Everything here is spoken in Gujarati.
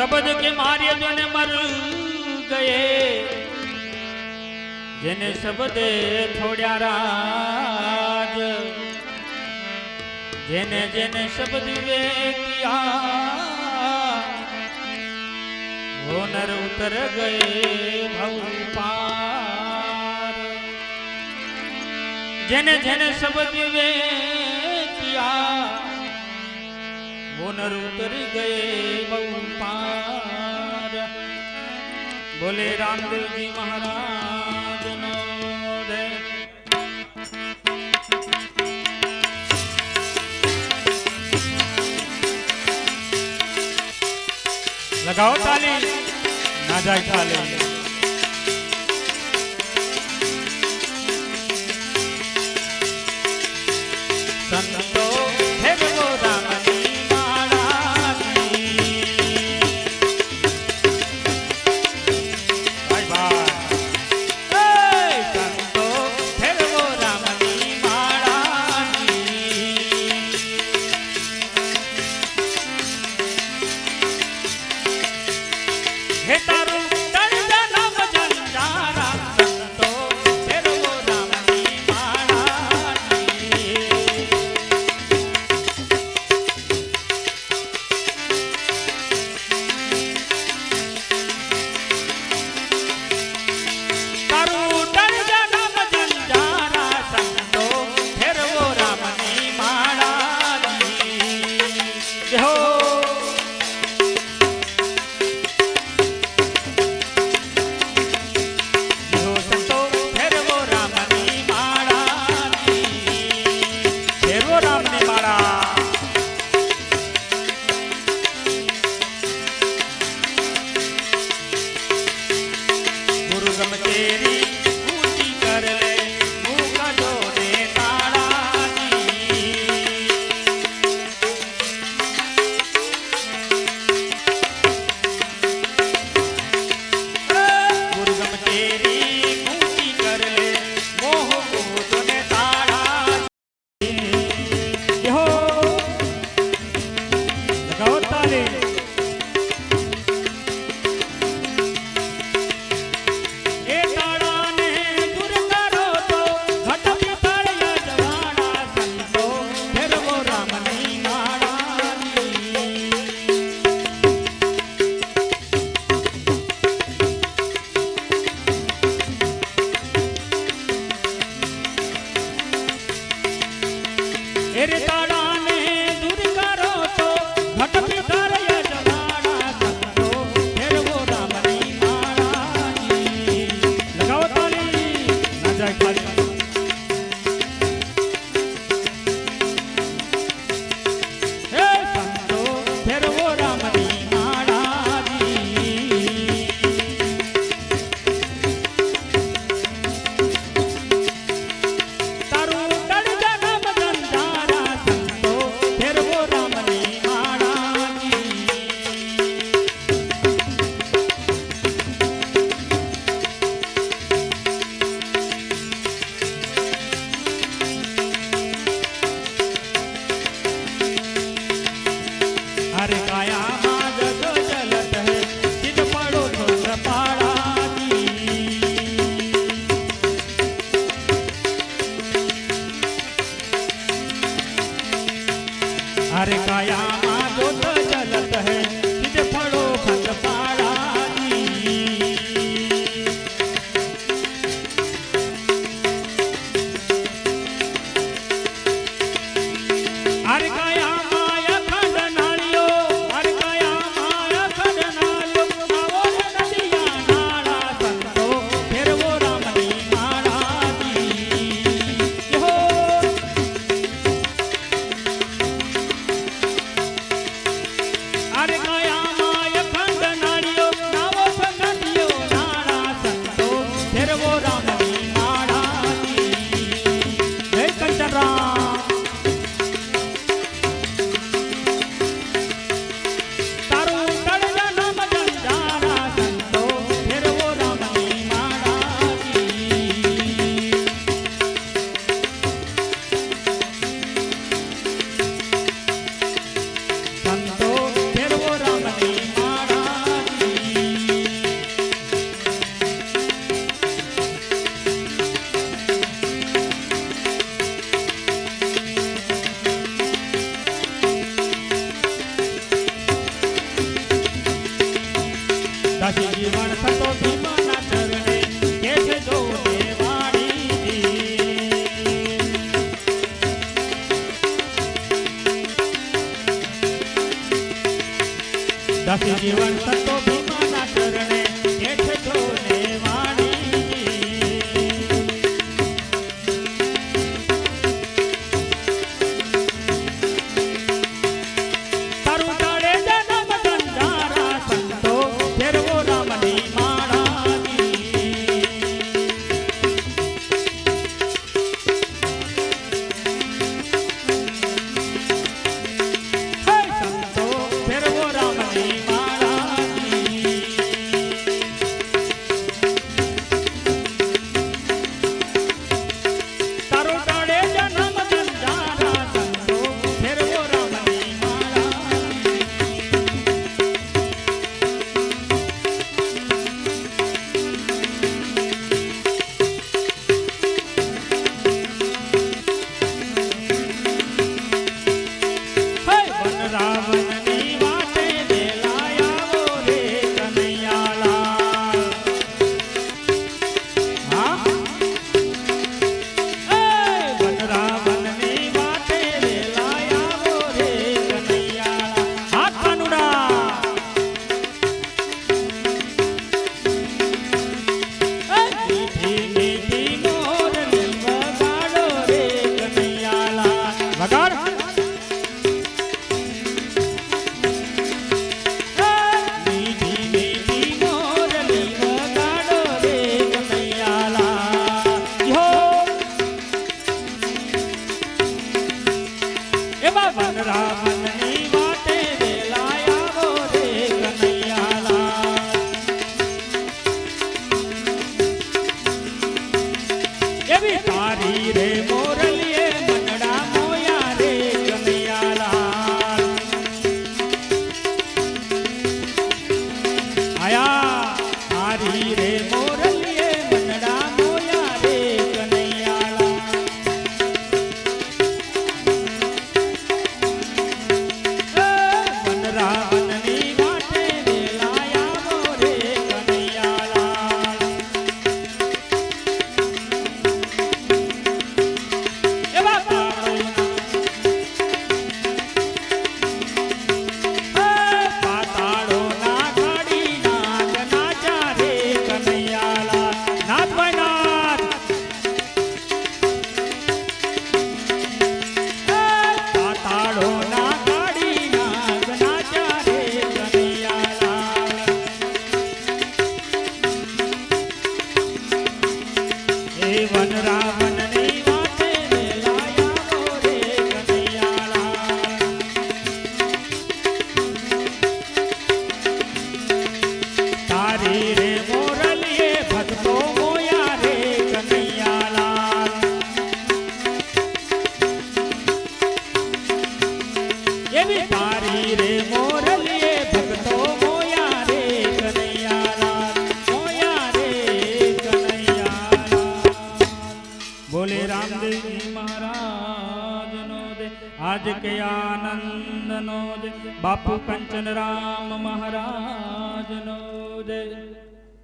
શબ્દ કે માર્ય જોને મર ગયે. જેને શબ્દ થોડ્યા રાજ. જેને જેને શબ્દ વે કિયા હોનર ઉતર ગયે ભવ પાર. જેને જેને શબ્દ વે કિયા बुनर उतर गए पार बोले राम जी महाराज लगाओ ताली ना जाए ताली हर काया जिवंत તારી રે મો આજ કે આનંદનો જય બાપુ કંચન રામ મહારાજનો જય